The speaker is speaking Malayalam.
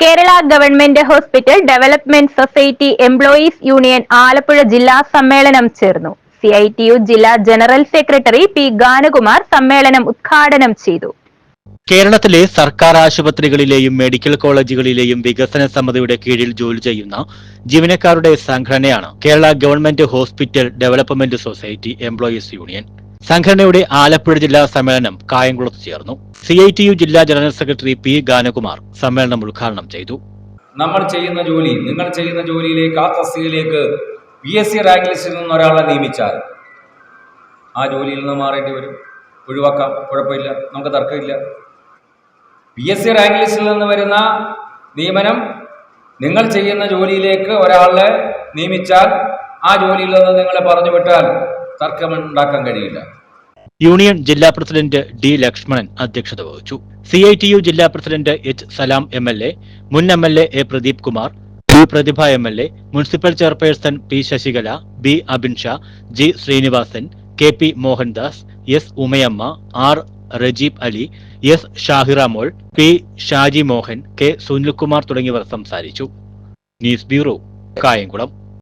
Kerala government hospital development society employees union Alappuzha ജില്ലാ സമ്മേളനം ചേർന്നു. സി ഐ ടി യു ജില്ലാ ജനറൽ സെക്രട്ടറി പി ഗാനകുമാർ സമ്മേളനം ഉദ്ഘാടനം ചെയ്തു. കേരളത്തിലെ സർക്കാർ ആശുപത്രികളിലെയും മെഡിക്കൽ കോളേജുകളിലെയും വികസന സമിതിയുടെ കീഴിൽ ജോലി ചെയ്യുന്ന ജീവനക്കാരുടെ സംഘടനയാണ് Kerala government hospital development society employees union. സംഘടനയുടെ ആലപ്പുഴ ജില്ലാ സമ്മേളനം കായംകുളത്ത് ചേർന്നു. സി ഐ ടി യു ജില്ലാ ജനറൽ സെക്രട്ടറി പി ഗാനകുമാർ സമ്മേളനം ഉദ്ഘാടനം ചെയ്തു. നമ്മൾ ചെയ്യുന്ന ജോലി നിങ്ങൾ ചെയ്യുന്ന ജോലിയിലേക്ക് ആ തസ്തികയിലേക്ക് പി എസ് സി റാങ്ക് ലിസ്റ്റിൽ നിന്ന് ഒരാളെ നിയമിച്ചാൽ ആ ജോലിയിൽ നിന്ന് മാറേണ്ടി വരും. ഒഴിവാക്കാം കുഴപ്പമില്ല നമുക്ക് തർക്കമില്ല. പി എസ് സി റാങ്ക് ലിസ്റ്റിൽ നിന്ന് വരുന്ന നിയമനം നിങ്ങൾ ചെയ്യുന്ന ജോലിയിലേക്ക് ഒരാളെ നിയമിച്ചാൽ ആ ജോലിയിൽ നിന്ന് നിങ്ങളെ പറഞ്ഞു വിട്ടാൽ തർക്കമുണ്ടാക്കാൻ കഴിയില്ല. യൂണിയൻ ജില്ലാ പ്രസിഡന്റ് ഡി ലക്ഷ്മണൻ അധ്യക്ഷത വഹിച്ചു. സി ഐ ടി യു ജില്ലാ president H Salam M L A മുൻ M L A A Pradeep Kumar P Prathibha M L A municipal chairperson P Sasikala B Abin Shah G Srinivasan K P Mohandas S Umayamma R Rajeeb Ali S Shahira Mol P Shaji Mohan K Sunilkumar തുടങ്ങിയവർ സംസാരിച്ചു. News bureau Kayamkulam.